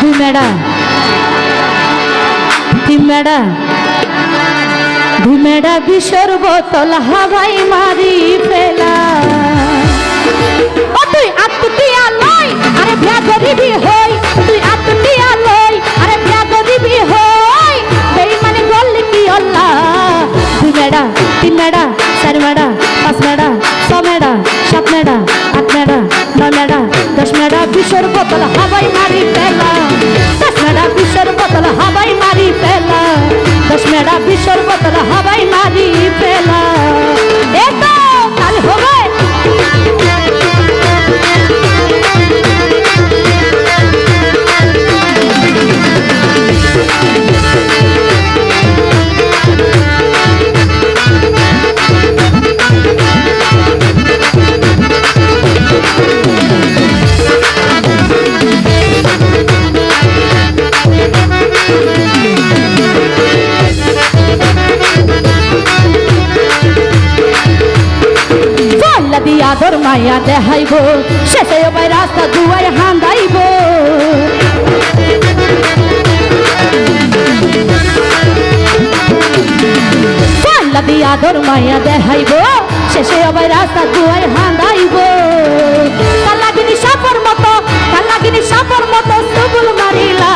ধিমেড়া ধিমেড়া ধিমেড়া বিষর বোতল হাওয়াই মারি ফে মেডা বিষর বোতল হাওয়াই মারি মাইয়া দেখাইব, শেষে ওবাই রাস্তা দুয়াই হান্দাইব। জল্লা দিয়া দর মাইয়া দেখাইব, শেষে ওবাই রাস্তা দুয়াই হান্দাইব। কালাগিনি সাপর মতো কালাগিনি সাপর মতো সুবুল মারিলা।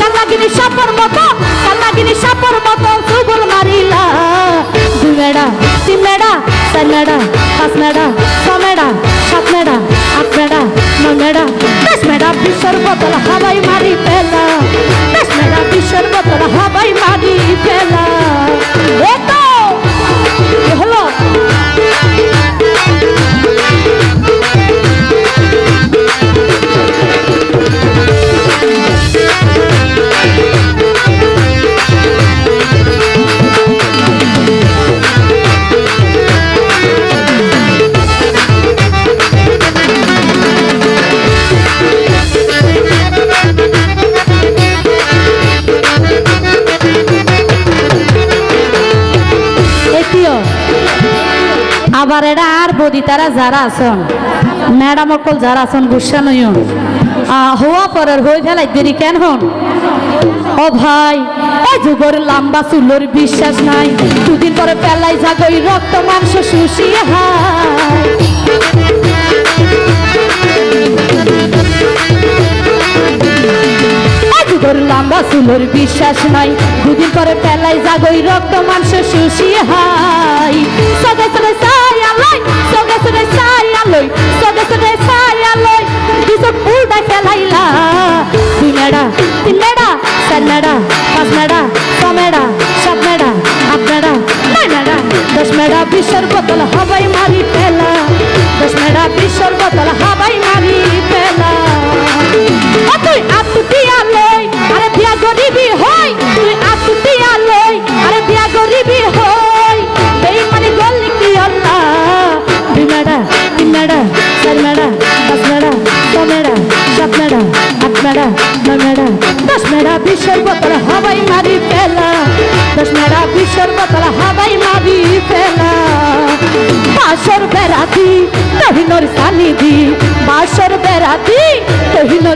কালাগিনি সাপর মতো কালাগিনি সাপর মতো সুবুল মারিলা। দুই মেডা তিন মেডা চার মেডা পাঁচ মেডা মেডা বিশ্বর বোতল হাবাই মারি পেলা মেডা বিশ্বর বোতল হাবাই মারি ফেলা। আবার এটা আর বদি তারা যারা আছেন। ম্যাডাম অকল যারা আছেন গুসা নয়ন। হওয়া পরের হয়ে ফেলাই দেরি কেন হন? ও ভাই, এ যুগর লাম্বা চুলোর বিশ্বাস নাই। দুদিন পরে ফেলাই জাগই রক্ত মাংস শুষিয়ে হায়। চুলোর বিশ্বাস নাই। দুদিন পরে পেলাই জাগই রক্ত মাংস শুষিয়ে হাই। সগে সগে সাই আলোই সগে সগে সাই আলোই সগে সগে সাই আলোই দুজন উল্টা ফেলাইলা। দুই মেডা, তিন মেডা, চার মেডা, পাঁচ মেডা, ছ মেডা, সাত মেডা, আট মেডা, নয় মেডা, দশ মেডা বিশ্বর বোতল হবাই মারি মেডা মেডা দশ মেডা বিশ্বর বোতল হাবাই মারি ফেলা দশ মেডা বিশ্বর বোতল হাবাই মারি ফেলা। বাসর বেড়াতি তহিনর সানিধি বাসর বেড়াতি তহিনর